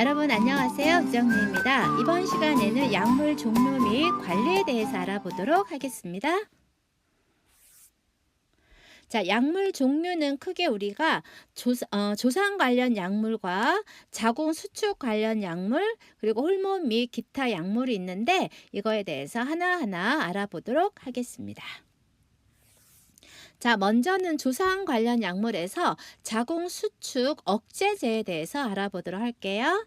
여러분 안녕하세요. 유정미입니다. 이번 시간에는 약물 종류 및 관리에 대해서 알아보도록 하겠습니다. 자, 약물 종류는 크게 우리가 조, 어, 조상 관련 약물과 자궁 수축 관련 약물, 그리고 호르몬 및 기타 약물이 있는데 이거에 대해서 하나하나 알아보도록 하겠습니다. 자, 먼저는 조상 관련 약물에서 자궁 수축 억제제에 대해서 알아보도록 할게요.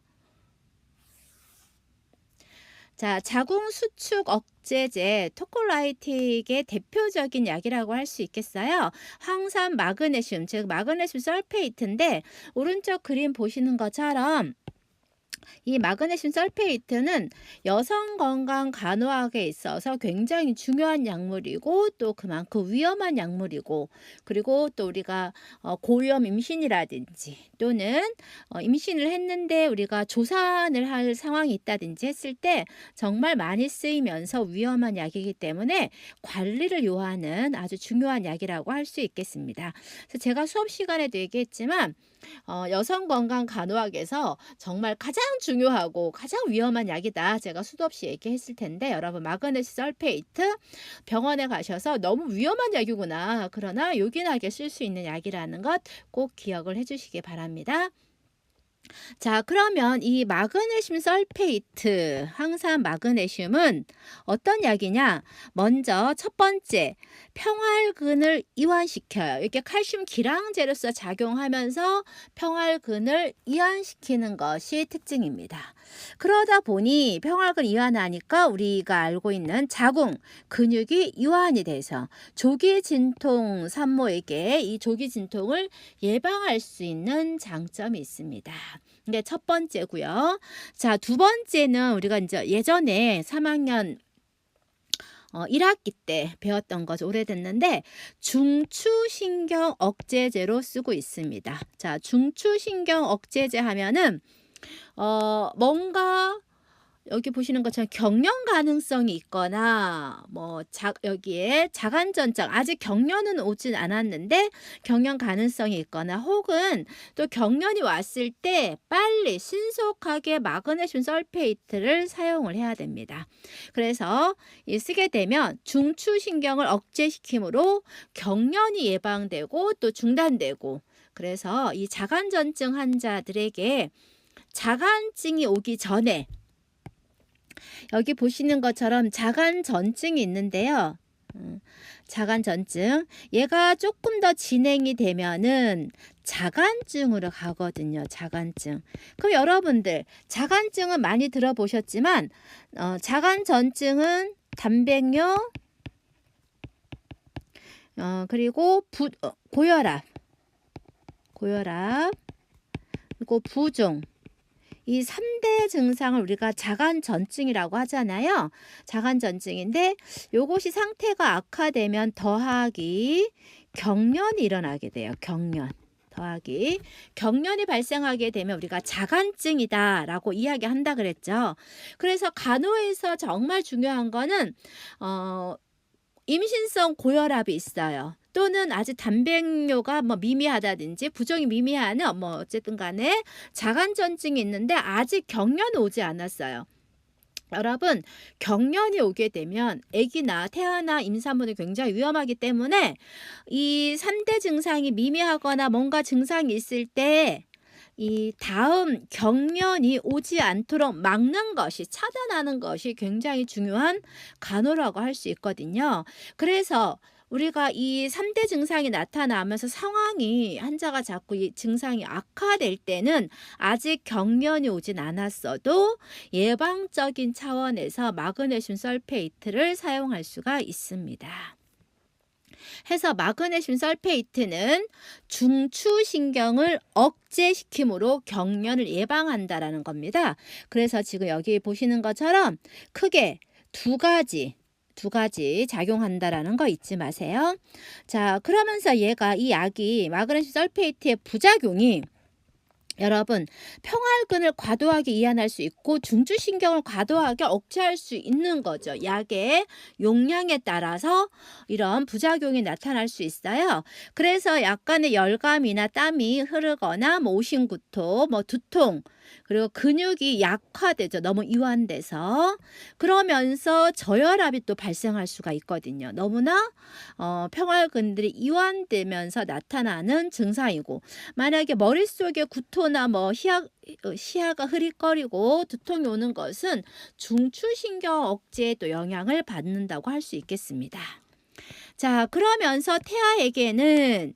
자, 자궁 수축 억제제 토콜라이틱의 대표적인 약이라고 할 수 있겠어요. 황산 마그네슘, 즉 마그네슘 설페이트인데 오른쪽 그림 보시는 것처럼 이 마그네슘 설페이트는 여성 건강 간호학에 있어서 굉장히 중요한 약물이고 또 그만큼 위험한 약물이고 그리고 또 우리가 어, 고위험 임신이라든지 또는 어, 임신을 했는데 우리가 조산을 할 상황이 있다든지 했을 때 정말 많이 쓰이면서 위험한 약이기 때문에 관리를 요하는 아주 중요한 약이라고 할 수 있겠습니다. 그래서 제가 수업 시간에도 얘기했지만 어, 여성 건강 간호학에서 정말 가장 중요하고 가장 위험한 약이다. 제가 수도 없이 얘기했을 텐데 여러분 마그네슘 설페이트 병원에 가셔서 너무 위험한 약이구나. 그러나 요긴하게 쓸 수 있는 약이라는 것 꼭 기억을 해주시기 바랍니다. 자, 그러면 이 마그네슘 설페이트, 항산 마그네슘은 어떤 약이냐? 먼저 첫 번째, 평활근을 이완시켜요. 이렇게 칼슘 기량제로서 작용하면서 평활근을 이완시키는 것이 특징입니다. 그러다 보니 평활근 이완하니까 우리가 알고 있는 자궁, 근육이 이완이 돼서 조기 진통 산모에게 이 조기 진통을 예방할 수 있는 장점이 있습니다. 이게 첫 번째고요. 자, 두 번째는 우리가 이제 예전에 3학년 어, 1학기 때 배웠던 것 오래됐는데 중추신경 억제제로 쓰고 있습니다. 자, 중추신경 억제제 하면은 어, 뭔가 여기 보시는 것처럼 경련 가능성이 있거나 뭐 자, 여기에 자간전장 아직 경련은 오진 않았는데 경련 가능성이 있거나 혹은 또 경련이 왔을 때 빨리 신속하게 마그네슘 설페이트를 사용을 해야 됩니다. 그래서 이 쓰게 되면 중추신경을 억제시키므로 경련이 예방되고 또 중단되고 그래서 이 자간전증 환자들에게 자간증이 오기 전에 여기 보시는 것처럼 자간 전증이 있는데요. 음, 자간 전증. 얘가 조금 더 진행이 되면은 자간증으로 가거든요. 자간증. 그럼 여러분들 자간증은 많이 들어보셨지만 어, 자간 전증은 단백뇨 어, 그리고 부, 어, 고혈압 고혈압 그리고 부종 이 3대 증상을 우리가 자간전증이라고 하잖아요. 자간전증인데 요것이 상태가 악화되면 더하기 경련이 일어나게 돼요. 경련. 더하기 경련이 발생하게 되면 우리가 자간증이다라고 이야기한다 그랬죠. 그래서 간호에서 정말 중요한 거는 어 임신성 고혈압이 있어요. 또는 아직 단백뇨가 뭐 미미하다든지 부종이 미미하는 뭐 어쨌든 간에 자간전증이 있는데 아직 경련 오지 않았어요. 여러분 경련이 오게 되면 아기나 태아나 임산부는 굉장히 위험하기 때문에 이 3대 증상이 미미하거나 뭔가 증상이 있을 때이 다음 경련이 오지 않도록 막는 것이 차단하는 것이 굉장히 중요한 간호라고 할 수 있거든요. 그래서 우리가 이 3대 증상이 나타나면서 상황이 환자가 자꾸 이 증상이 악화될 때는 아직 경련이 오진 않았어도 예방적인 차원에서 마그네슘 설페이트를 사용할 수가 있습니다. 해서 마그네슘 설페이트는 중추신경을 억제시킴으로 경련을 예방한다라는 겁니다. 그래서 지금 여기 보시는 것처럼 크게 두 가지 두 가지 작용한다라는 거 잊지 마세요. 자, 그러면서 얘가 이 약이 마그네슘 설페이트의 부작용이 여러분 평활근을 과도하게 이완할 수 있고 중추신경을 과도하게 억제할 수 있는 거죠. 약의 용량에 따라서 이런 부작용이 나타날 수 있어요. 그래서 약간의 열감이나 땀이 흐르거나 뭐 오심구토, 뭐 두통 그리고 근육이 약화되죠. 너무 이완돼서 그러면서 저혈압이 또 발생할 수가 있거든요. 너무나 어, 평활근들이 이완되면서 나타나는 증상이고 만약에 머릿속에 구토나 뭐 시야, 어, 시야가 흐릿거리고 두통이 오는 것은 중추신경 억제에 또 영향을 받는다고 할 수 있겠습니다. 자, 그러면서 태아에게는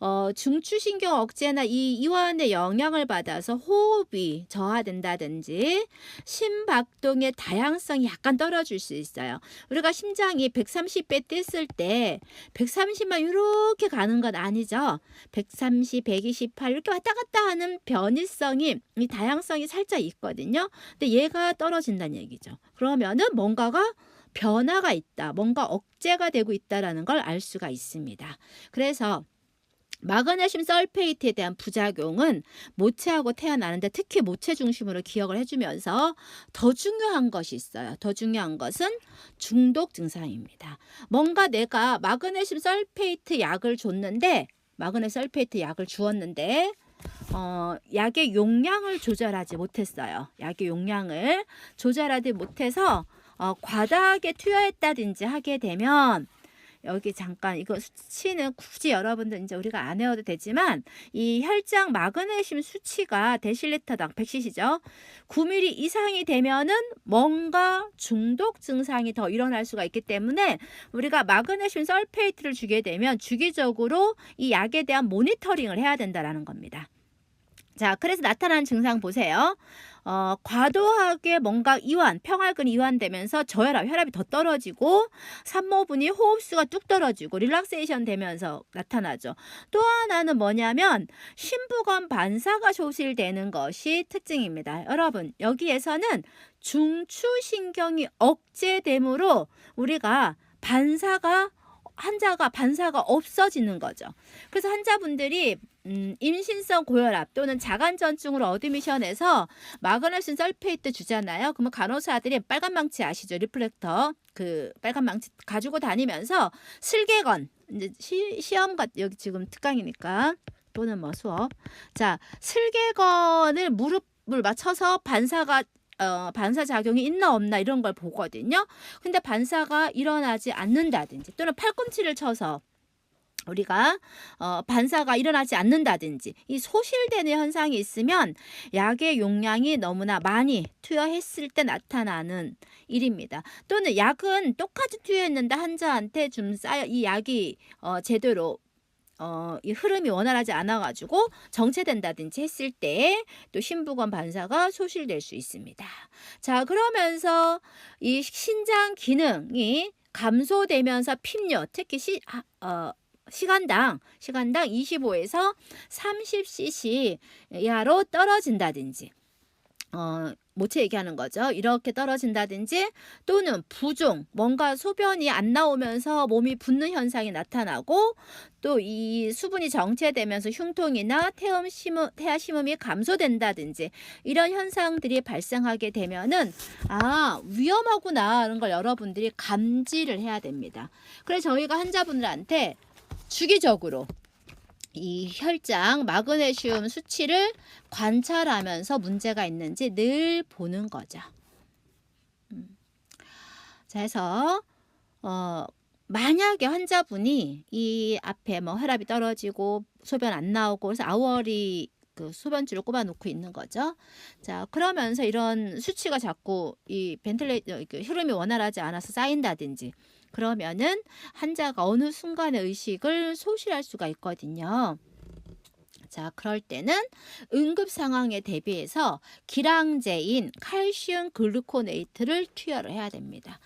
어, 중추신경 억제나 이 이완의 영향을 받아서 호흡이 저하된다든지 심박동의 다양성이 약간 떨어질 수 있어요. 우리가 심장이 130배 뗐을 때 130만 이렇게 가는 건 아니죠. 130, 128 이렇게 왔다 갔다 하는 변이성이 이 다양성이 살짝 있거든요. 근데 얘가 떨어진다는 얘기죠. 그러면은 뭔가가 변화가 있다. 뭔가 억제가 되고 있다라는 걸 알 수가 있습니다. 그래서 마그네슘 설페이트에 대한 부작용은 모체하고 태어나는데 특히 모체 중심으로 기억을 해주면서 더 중요한 것이 있어요. 더 중요한 것은 중독 증상입니다. 뭔가 내가 마그네슘 설페이트 약을 줬는데 마그네슘 설페이트 약을 주었는데 어, 약의 용량을 조절하지 못했어요. 약의 용량을 조절하지 못해서 어, 과다하게 투여했다든지 하게 되면 여기 잠깐 이거 수치는 굳이 여러분들 이제 우리가 안 외워도 되지만 이 혈장 마그네슘 수치가 데실리터당 100cc죠. 9mm 이상이 되면은 뭔가 중독 증상이 더 일어날 수가 있기 때문에 우리가 마그네슘 설페이트를 주게 되면 주기적으로 이 약에 대한 모니터링을 해야 된다라는 겁니다. 자, 그래서 나타나는 증상 보세요. 어, 과도하게 뭔가 이완, 평활근이 이완되면서 저혈압, 혈압이 더 떨어지고 산모분이 호흡수가 뚝 떨어지고 릴락세이션 되면서 나타나죠. 또 하나는 뭐냐면 심부관 반사가 소실되는 것이 특징입니다. 여러분, 여기에서는 중추신경이 억제됨으로 우리가 반사가 환자가 반사가 없어지는 거죠. 그래서 환자분들이 음, 임신성 고혈압 또는 자간전증으로 어드미션에서 마그네슘 설페이트 주잖아요. 그러면 간호사들이 빨간 망치 아시죠? 리플렉터 그 빨간 망치 가지고 다니면서 슬개건 이제 시, 시험 같 여기 지금 특강이니까 또는 뭐 수업 자 슬개건을 무릎을 맞춰서 반사가 어, 반사 작용이 있나 없나 이런 걸 보거든요. 근데 반사가 일어나지 않는다든지 또는 팔꿈치를 쳐서 우리가 어, 반사가 일어나지 않는다든지 이 소실되는 현상이 있으면 약의 용량이 너무나 많이 투여했을 때 나타나는 일입니다. 또는 약은 똑같이 투여했는데 환자한테 좀 쌓여 이 약이 어, 제대로 어, 이 흐름이 원활하지 않아가지고 정체된다든지 했을 때또 심부관 반사가 소실될 수 있습니다. 자, 그러면서 이 신장 기능이 감소되면서 핍류, 특히 시, 아, 어, 시간당 시간당 25에서 30cc 이하로 떨어진다든지 어, 모체 얘기하는 거죠. 이렇게 떨어진다든지 또는 부종, 뭔가 소변이 안 나오면서 몸이 붓는 현상이 나타나고 또 이 수분이 정체되면서 흉통이나 태음 심음, 태아 심음이 감소된다든지 이런 현상들이 발생하게 되면은 아 위험하구나 이런 걸 여러분들이 감지를 해야 됩니다. 그래서 저희가 환자분들한테 주기적으로 이 혈장 마그네슘 수치를 관찰하면서 문제가 있는지 늘 보는 거죠. 음. 자, 해서 어 만약에 환자분이 이 앞에 뭐 혈압이 떨어지고 소변 안 나오고 그래서 아워리 그 소변줄을 꼽아 놓고 있는 거죠. 자, 그러면서 이런 수치가 자꾸 이 벤틀레 그 흐름이 원활하지 않아서 쌓인다든지 그러면은 환자가 어느 순간에 의식을 소실할 수가 있거든요. 자, 그럴 때는 응급 상황에 대비해서 기량제인 칼슘 글루코네이트를 투여를 해야 됩니다.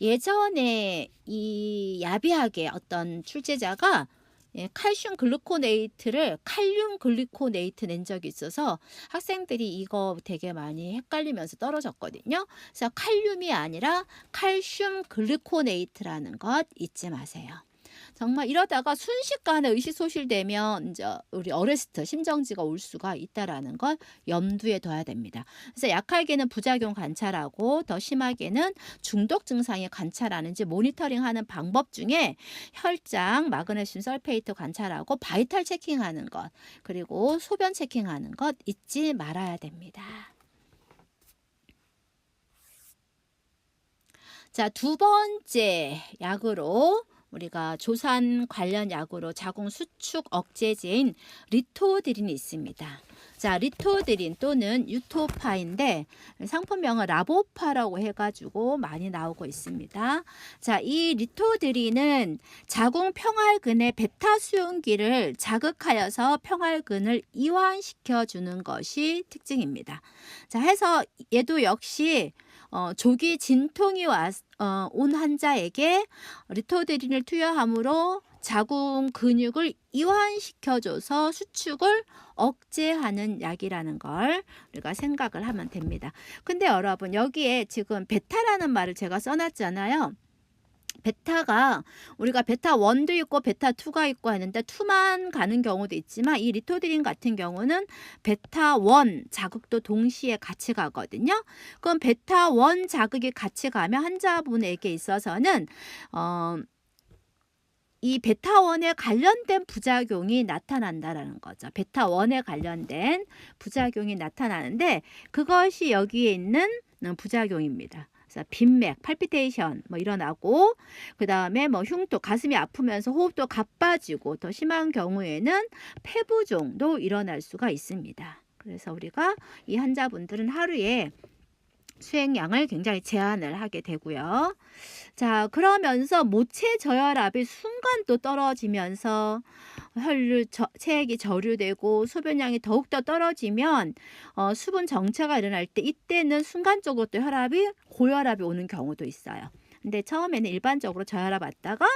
예전에 이 야비하게 어떤 출제자가 예, 칼슘 글루코네이트를 칼륨 글리코네이트 낸 적이 있어서 학생들이 이거 되게 많이 헷갈리면서 떨어졌거든요. 그래서 칼륨이 아니라 칼슘 글리코네이트라는 것 잊지 마세요. 정말 이러다가 순식간에 의식 소실되면 이제 우리 어레스트 심정지가 올 수가 있다라는 걸 염두에 둬야 됩니다. 그래서 약하게는 부작용 관찰하고 더 심하게는 중독 증상이 관찰하는지 모니터링하는 방법 중에 혈장, 마그네슘 설페이트 관찰하고 바이탈 체킹하는 것 그리고 소변 체킹하는 것 잊지 말아야 됩니다. 자, 두 번째 약으로 우리가 조산 관련 약으로 자궁 수축 억제제인 리토드린이 있습니다. 자, 리토드린 또는 유토파인데 상품명은 라보파라고 해가지고 많이 나오고 있습니다. 자, 이 리토드린은 자궁 평활근의 베타 수용기를 자극하여서 평활근을 이완시켜 주는 것이 특징입니다. 자, 해서 얘도 역시 어, 조기 진통이 왔, 어, 온 환자에게 리토드린을 투여함으로 자궁 근육을 이완시켜줘서 수축을 억제하는 약이라는 걸 우리가 생각을 하면 됩니다. 근데 여러분 여기에 지금 베타라는 말을 제가 써놨잖아요. 베타가 우리가 베타 1도 있고 베타 2가 있고 하는데 2만 가는 경우도 있지만 이 리토드린 같은 경우는 베타 1 자극도 동시에 같이 가거든요. 그럼 베타 1 자극이 같이 가면 환자분에게 있어서는 어, 이 베타 1에 관련된 부작용이 나타난다라는 거죠. 베타 1에 관련된 부작용이 나타나는데 그것이 여기에 있는 부작용입니다. 빈맥, 팔피테이션 뭐 일어나고 그 다음에 뭐 흉터, 가슴이 아프면서 호흡도 가빠지고 더 심한 경우에는 폐부종도 일어날 수가 있습니다. 그래서 우리가 이 환자분들은 하루에 수행량을 굉장히 제한을 하게 되고요. 자, 그러면서 모체 저혈압이 순간 또 떨어지면서 혈류 저, 체액이 저류되고 소변량이 더욱더 떨어지면 어, 수분 정체가 일어날 때 이때는 순간적으로 또 혈압이 고혈압이 오는 경우도 있어요. 근데 처음에는 일반적으로 저혈압 왔다가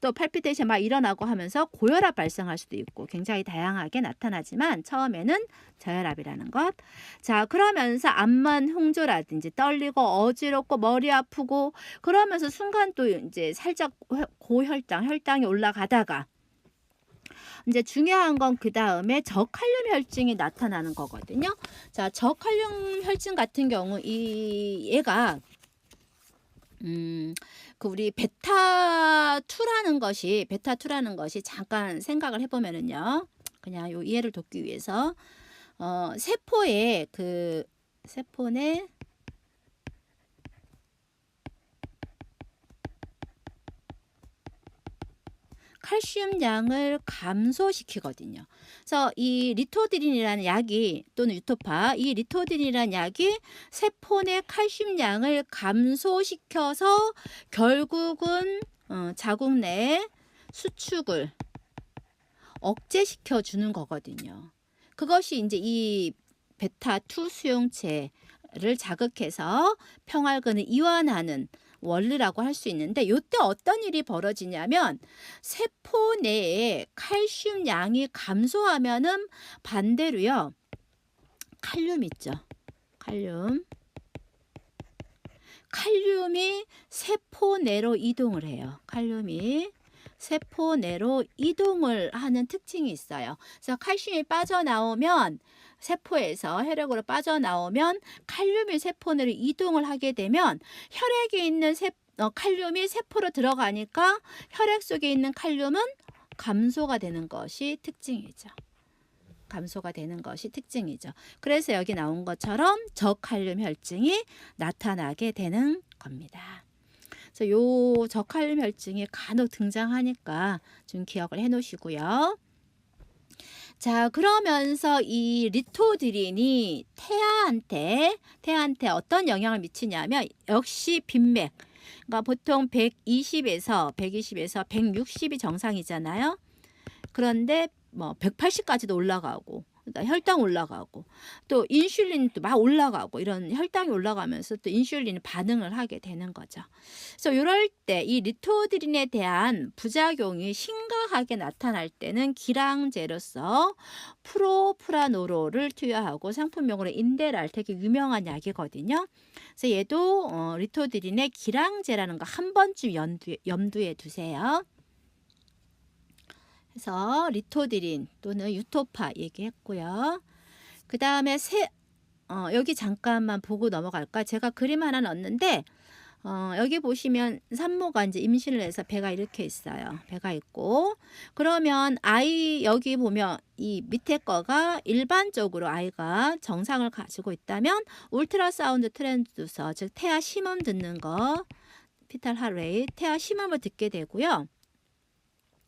또 팔피테이션 막 일어나고 하면서 고혈압 발생할 수도 있고 굉장히 다양하게 나타나지만 처음에는 저혈압이라는 것. 자, 그러면서 암만 홍조라든지 떨리고 어지럽고 머리 아프고 그러면서 순간 또 이제 살짝 고혈당, 혈당이 올라가다가 이제 중요한 건 그 다음에 저칼륨 혈증이 나타나는 거거든요. 자, 저칼륨 혈증 같은 경우 이 얘가 음, 그 우리 베타 2라는 것이 베타 2라는 것이 잠깐 생각을 해보면은요. 그냥 요 이해를 돕기 위해서 어, 세포의 그 세포 내 칼슘 양을 감소시키거든요. 그래서 이 리토드린이라는 약이 또는 유토파 이 리토드린이라는 약이 세포 내 칼슘 양을 감소시켜서 결국은 어, 자궁 내 수축을 억제시켜 주는 거거든요. 그것이 이제 이 베타 2 수용체를 자극해서 평활근을 이완하는 원리라고 할 수 있는데 이때 어떤 일이 벌어지냐면 세포 내에 칼슘 양이 감소하면은 반대로요. 칼륨 있죠. 칼륨. 칼륨이 세포 내로 이동을 해요. 칼륨이 세포 내로 이동을 하는 특징이 있어요. 그래서 칼슘이 빠져나오면 세포에서 혈액으로 빠져나오면 칼륨이 세포 내로 이동을 하게 되면 혈액에 있는 세, 어, 칼륨이 세포로 들어가니까 혈액 속에 있는 칼륨은 감소가 되는 것이 특징이죠. 감소가 되는 것이 특징이죠. 그래서 여기 나온 것처럼 저칼륨 혈증이 나타나게 되는 겁니다. 그래서 요 저칼륨 혈증이 간혹 등장하니까 좀 기억을 해 놓으시고요. 자, 그러면서 이 리토드린이 태아한테 태아한테 어떤 영향을 미치냐면 역시 빈맥. 그러니까 보통 120에서 120에서 160이 정상이잖아요. 그런데 뭐 180까지도 올라가고 혈당 올라가고 또 인슐린도 막 올라가고 이런 혈당이 올라가면서 또 인슐린 반응을 하게 되는 거죠. 그래서 이럴 때 이 리토드린에 대한 부작용이 심각하게 나타날 때는 기랑제로서 프로프라노로를 투여하고 상품명으로 인데랄 되게 유명한 약이거든요. 그래서 얘도 어, 리토드린의 기랑제라는 거 한 번쯤 염두에, 염두에 두세요. 해서 리토디린 또는 유토파 얘기했고요. 그 다음에 세, 어, 여기 잠깐만 보고 넘어갈까? 제가 그림 하나 넣었는데 어, 여기 보시면 산모가 이제 임신을 해서 배가 이렇게 있어요. 배가 있고 그러면 아이 여기 보면 이 밑에 거가 일반적으로 아이가 정상을 가지고 있다면 울트라사운드 트랜두서 즉 태아 심음 듣는 거 피탈 하레이 태아 심음을 듣게 되고요.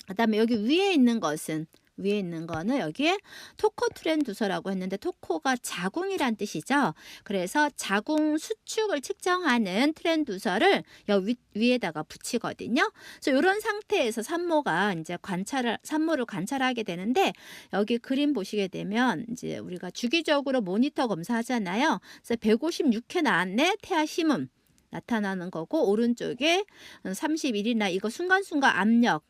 그 다음에 여기 위에 있는 것은 위에 있는 거는 여기에 토코 트렌 두서라고 했는데 토코가 자궁이란 뜻이죠. 그래서 자궁 수축을 측정하는 트렌 두서를 여기 위에다가 붙이거든요. 그래서 이런 상태에서 산모가 이제 관찰을 산모를 관찰하게 되는데 여기 그림 보시게 되면 이제 우리가 주기적으로 모니터 검사하잖아요. 그래서 156회 나왔네 태아 심음 나타나는 거고 오른쪽에 31이나 이거 순간순간 압력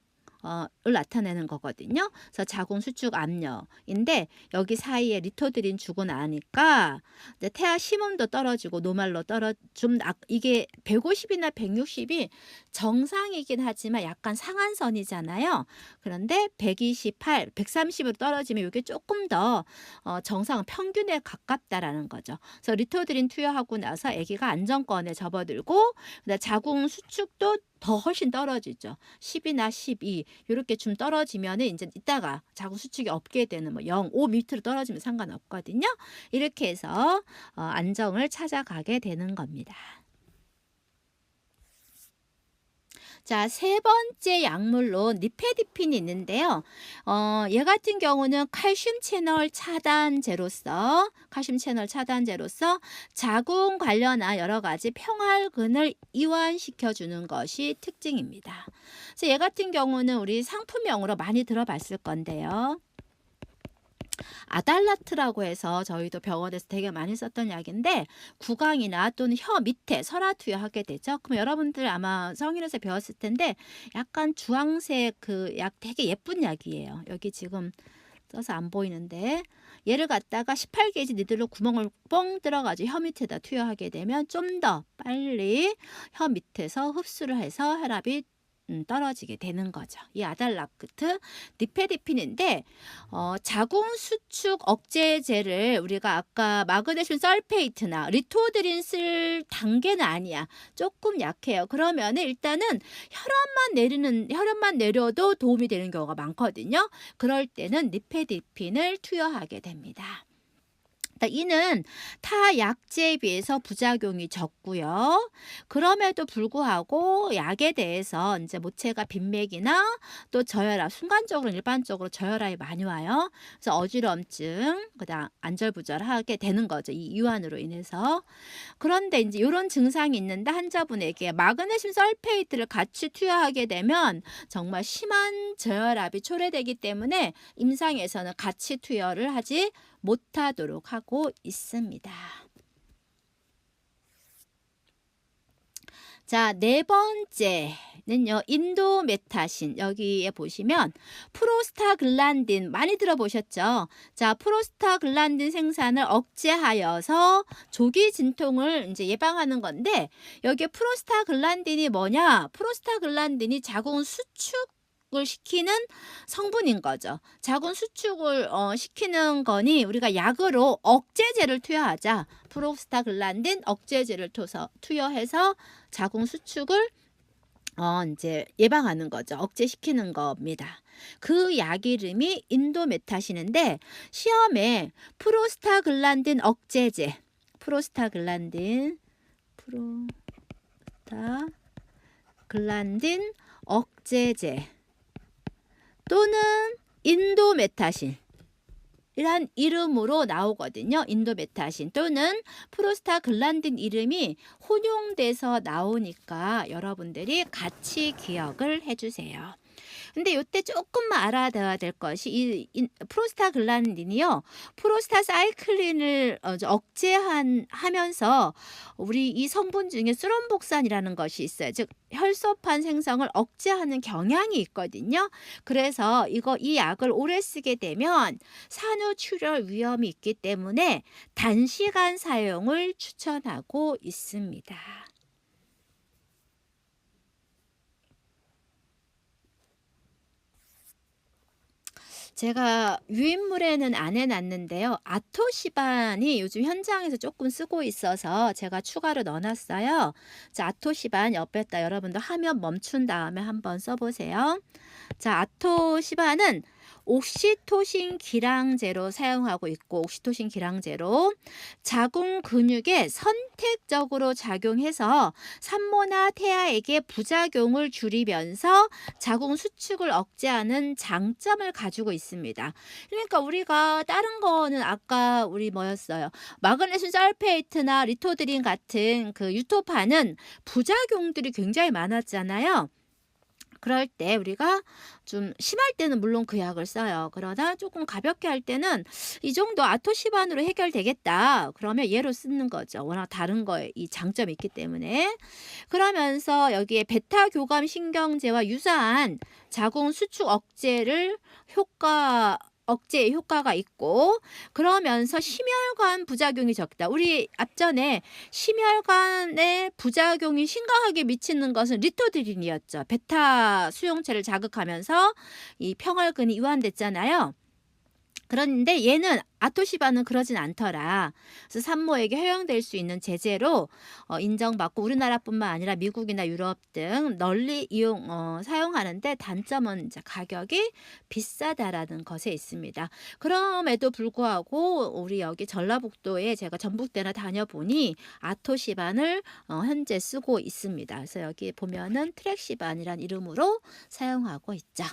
어,을 나타내는 거거든요. 그래서 자궁 수축 압력인데 여기 사이에 리토드린 주고 나니까 이제 태아 심음도 떨어지고 노말로 떨어 좀 아, 이게 150이나 160이 정상이긴 하지만 약간 상한선이잖아요. 그런데 128, 130으로 떨어지면 이게 조금 더 어, 정상 평균에 가깝다라는 거죠. 그래서 리토드린 투여하고 나서 아기가 안정권에 접어들고 자궁 수축도 더 훨씬 떨어지죠. 10이나 12 이렇게 좀 떨어지면 은 이제 이따가 자궁 수축이 없게 되는 뭐 0, 5 밑으로 떨어지면 상관없거든요. 이렇게 해서 어, 안정을 찾아가게 되는 겁니다. 자, 세 번째 약물로 니페디핀이 있는데요. 어, 얘 같은 경우는 칼슘 채널 차단제로서 칼슘 채널 차단제로서 자궁 관련한 여러 가지 평활근을 이완시켜 주는 것이 특징입니다. 그래서 얘 같은 경우는 우리 상품명으로 많이 들어봤을 건데요. 아달라트라고 해서 저희도 병원에서 되게 많이 썼던 약인데 구강이나 또는 혀 밑에 설화투여하게 되죠. 그럼 여러분들 아마 성인에서 배웠을 텐데 약간 주황색 그 약 되게 예쁜 약이에요. 여기 지금 써서 안 보이는데 얘를 갖다가 18게이지 니들로 구멍을 뻥 들어가지고 혀 밑에다 투여하게 되면 좀 더 빨리 혀 밑에서 흡수를 해서 혈압이 음, 떨어지게 되는 거죠. 이 아달라크트 니페디핀인데 어, 자궁 수축 억제제를 우리가 아까 마그네슘 설페이트나 리토드린 쓸 단계는 아니야. 조금 약해요. 그러면 일단은 혈압만 내리는 혈압만 내려도 도움이 되는 경우가 많거든요. 그럴 때는 니페디핀을 투여하게 됩니다. 이는 타 약제에 비해서 부작용이 적고요. 그럼에도 불구하고 약에 대해서 이제 모체가 빈맥이나 또 저혈압, 순간적으로 일반적으로 저혈압이 많이 와요. 그래서 어지럼증, 그다음 안절부절하게 되는 거죠. 이 유한으로 인해서. 그런데 이제 이런 증상이 있는데 환자분에게 마그네슘 설페이트를 같이 투여하게 되면 정말 심한 저혈압이 초래되기 때문에 임상에서는 같이 투여를 하지 못하도록 하고 있습니다. 자, 네 번째는요. 인도메타신. 여기에 보시면 프로스타글란딘 많이 들어보셨죠? 자, 프로스타글란딘 생산을 억제하여서 조기 진통을 이제 예방하는 건데 여기에 프로스타글란딘이 뭐냐? 프로스타글란딘이 자궁 수축 수축을 시키는 성분인 거죠. 자궁 수축을 어, 시키는 거니 우리가 약으로 억제제를 투여하자. 프로스타글란딘 억제제를 투서, 투여해서 자궁 수축을 어, 이제 예방하는 거죠. 억제시키는 겁니다. 그 약 이름이 인도메타신인데 시험에 프로스타글란딘 억제제, 프로스타글란딘, 프로스타글란딘 억제제 또는 인도메타신 이란 이름으로 나오거든요. 인도메타신 또는 프로스타글란딘 이름이 혼용돼서 나오니까 여러분들이 같이 기억을 해주세요. 근데 이때 조금만 알아둬야 될 것이 이, 이 프로스타글란딘이요. 프로스타사이클린을 어, 억제한 하면서 우리 이 성분 중에 수론복산이라는 것이 있어요. 즉 혈소판 생성을 억제하는 경향이 있거든요. 그래서 이거 이 약을 오래 쓰게 되면 산후 출혈 위험이 있기 때문에 단시간 사용을 추천하고 있습니다. 제가 유인물에는 안 해 놨는데요. 아토시반이 요즘 현장에서 조금 쓰고 있어서 제가 추가로 넣어 놨어요. 자, 아토시반 옆에다 여러분도 화면 멈춘 다음에 한번 써 보세요. 자, 아토시반은 옥시토신 기량제로 사용하고 있고 옥시토신 기량제로 자궁 근육에 선택적으로 작용해서 산모나 태아에게 부작용을 줄이면서 자궁 수축을 억제하는 장점을 가지고 있습니다. 그러니까 우리가 다른 거는 아까 우리 뭐였어요? 마그네슘 설페이트나 리토드린 같은 그 유토파는 부작용들이 굉장히 많았잖아요. 그럴 때 우리가 좀 심할 때는 물론 그 약을 써요. 그러다 조금 가볍게 할 때는 이 정도 아토시반으로 해결되겠다. 그러면 얘로 쓰는 거죠. 워낙 다른 거에 이 장점이 있기 때문에. 그러면서 여기에 베타 교감 신경제와 유사한 자궁 수축 억제를 효과 억제 효과가 있고 그러면서 심혈관 부작용이 적다. 우리 앞전에 심혈관에 부작용이 심각하게 미치는 것은 리토드린이었죠. 베타 수용체를 자극하면서 이 평혈근이 이완됐잖아요. 그런데 얘는 아토시반은 그러진 않더라. 그래서 산모에게 허용될 수 있는 제재로 어, 인정받고 우리나라뿐만 아니라 미국이나 유럽 등 널리 이용 어, 사용하는데 단점은 이제 가격이 비싸다라는 것에 있습니다. 그럼에도 불구하고 우리 여기 전라북도에 제가 전북대나 다녀보니 아토시반을 어, 현재 쓰고 있습니다. 그래서 여기 보면은 트랙시반이란 이름으로 사용하고 있죠.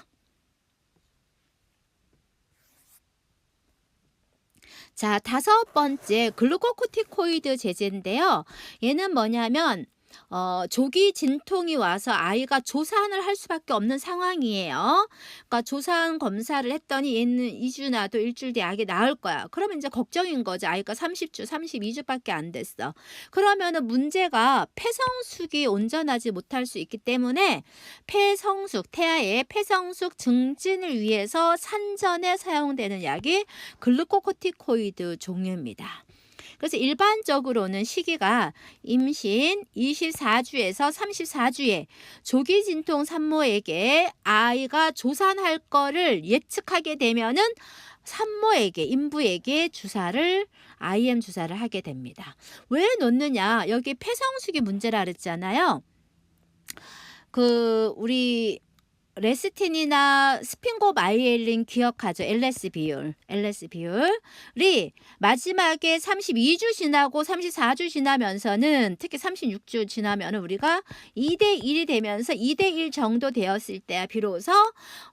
자, 다섯 번째 글루코코티코이드 제제인데요. 얘는 뭐냐면 어, 조기 진통이 와서 아이가 조산을 할 수밖에 없는 상황이에요. 그러니까 조산 검사를 했더니 얘는 2주나 또 일주일 뒤에 아기 나을 거야. 그러면 이제 걱정인 거죠. 아이가 30주, 32주밖에 안 됐어. 그러면은 문제가 폐성숙이 온전하지 못할 수 있기 때문에 폐성숙, 태아의 폐성숙 증진을 위해서 산전에 사용되는 약이 글루코코티코이드 종류입니다. 그래서 일반적으로는 시기가 임신 24주에서 34주에 조기 진통 산모에게 아이가 조산할 거를 예측하게 되면은 산모에게 인부에게 주사를 IM 주사를 하게 됩니다. 왜 놓느냐? 여기 폐성숙이 문제라 그랬잖아요. 그 우리 레스틴이나 스핑고 마이엘린 기억하죠? LS 비율. LS 비율이 마지막에 32주 지나고 34주 지나면서는 특히 36주 지나면 우리가 2대 1이 되면서 2대 1 정도 되었을 때 비로소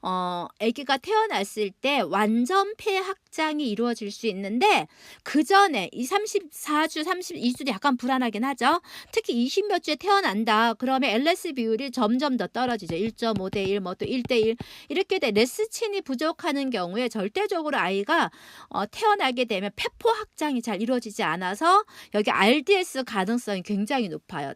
어 아기가 태어났을 때 완전 폐 확장이 이루어질 수 있는데 그 전에 이 34주, 32주도 약간 불안하긴 하죠. 특히 20몇 주에 태어난다. 그러면 LS 비율이 점점 더 떨어지죠. 1.5 대 1, 뭐또 1대1 이렇게 돼 레스친이 부족하는 경우에 절대적으로 아이가 어, 태어나게 되면 폐포 확장이 잘 이루어지지 않아서 여기 RDS 가능성이 굉장히 높아요.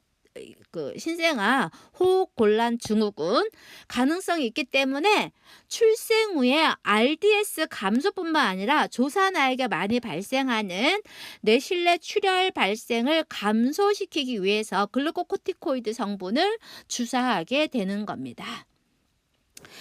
그 신생아 호흡 곤란 증후군 가능성이 있기 때문에 출생 후에 RDS 감소뿐만 아니라 조산아에게 많이 발생하는 뇌실내 출혈 발생을 감소시키기 위해서 글루코코티코이드 성분을 주사하게 되는 겁니다.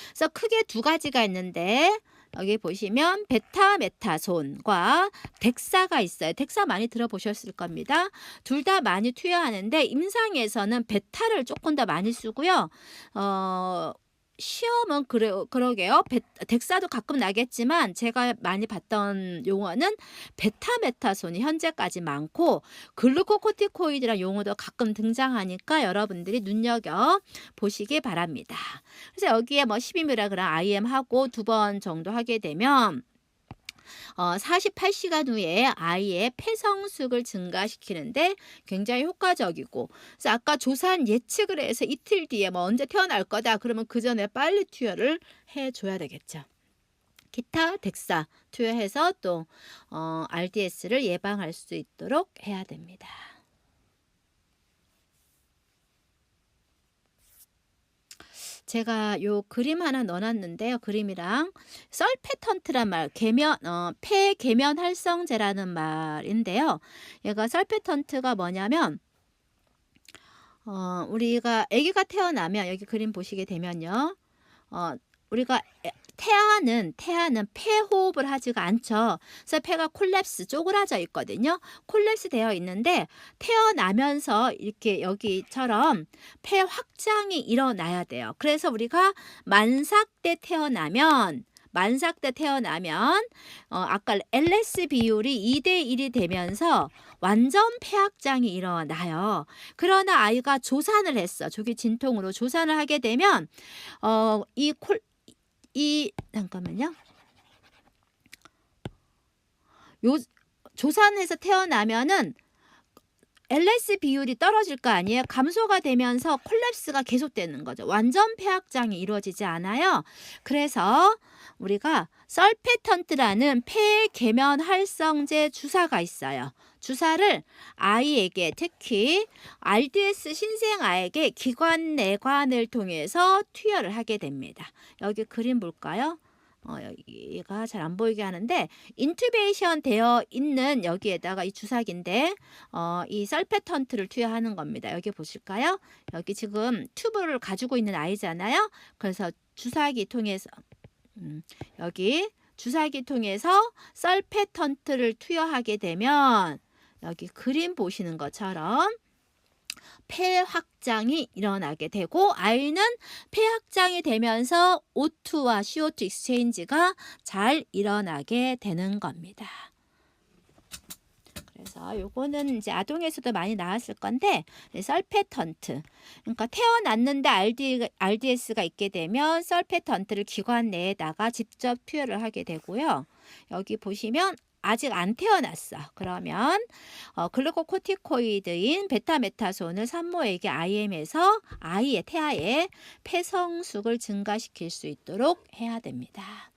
그래서 크게 두 가지가 있는데 여기 보시면 베타메타손과 덱사가 있어요. 덱사 많이 들어보셨을 겁니다. 둘 다 많이 투여하는데 임상에서는 베타를 조금 더 많이 쓰고요. 어, 시험은 그래 그러게요. 베, 덱사도 가끔 나겠지만 제가 많이 봤던 용어는 베타메타손이 현재까지 많고 글루코코티코이드란 용어도 가끔 등장하니까 여러분들이 눈여겨 보시기 바랍니다. 그래서 여기에 뭐 12mg IM 하고 두 번 정도 하게 되면 어, 48시간 후에 아이의 폐성숙을 증가시키는데 굉장히 효과적이고 그래서 아까 조산 예측을 해서 이틀 뒤에 뭐 언제 태어날 거다 그러면 그 전에 빨리 투여를 해줘야 되겠죠. 기타 덱사 투여해서 또 어, RDS를 예방할 수 있도록 해야 됩니다. 제가 요 그림 하나 넣어놨는데요. 그림이랑 썰페턴트란 말, 계면, 어, 폐계면 활성제라는 말인데요. 얘가 썰페턴트가 뭐냐면, 어, 우리가 아기가 태어나면 여기 그림 보시게 되면요. 어, 우리가 태아는 태아는 폐호흡을 하지가 않죠. 그래서 폐가 콜랩스 쪼그라져 있거든요. 콜랩스 되어 있는데 태어나면서 이렇게 여기처럼 폐 확장이 일어나야 돼요. 그래서 우리가 만삭 때 태어나면 만삭 때 태어나면 어, 아까 LS 비율이 2대 1이 되면서 완전 폐확장이 일어나요. 그러나 아이가 조산을 했어. 조기 진통으로 조산을 하게 되면 어, 이 콜, 이 잠깐만요. 요 조산해서 태어나면은 LS 비율이 떨어질 거 아니에요. 감소가 되면서 콜랩스가 계속되는 거죠. 완전 폐확장이 이루어지지 않아요. 그래서 우리가 설페턴트라는 폐 계면 활성제 주사가 있어요. 주사를 아이에게 특히 RDS 신생 아에게 기관 내관을 통해서 투여를 하게 됩니다. 여기 그림 볼까요? 어, 여기가 잘 안 보이게 하는데 인투베이션 되어 있는 여기에다가 이 주사기인데 어, 이 설페턴트를 투여하는 겁니다. 여기 보실까요? 여기 지금 튜브를 가지고 있는 아이잖아요. 그래서 주사기 통해서 음, 여기 주사기 통해서 설페턴트를 투여하게 되면 여기 그림 보시는 것처럼 폐 확장이 일어나게 되고 아이는 폐 확장이 되면서 O2와 CO2 익스체인지가 잘 일어나게 되는 겁니다. 그래서 요거는 이제 아동에서도 많이 나왔을 건데 설페턴트 그러니까 태어났는데 RD, RDS가 있게 되면 설페턴트를 기관 내에다가 직접 투여를 하게 되고요. 여기 보시면 아직 안 태어났어. 그러면 어, 글루코코티코이드인 베타메타손을 산모에게 IM에서 아이의 태아의 폐성숙을 증가시킬 수 있도록 해야 됩니다.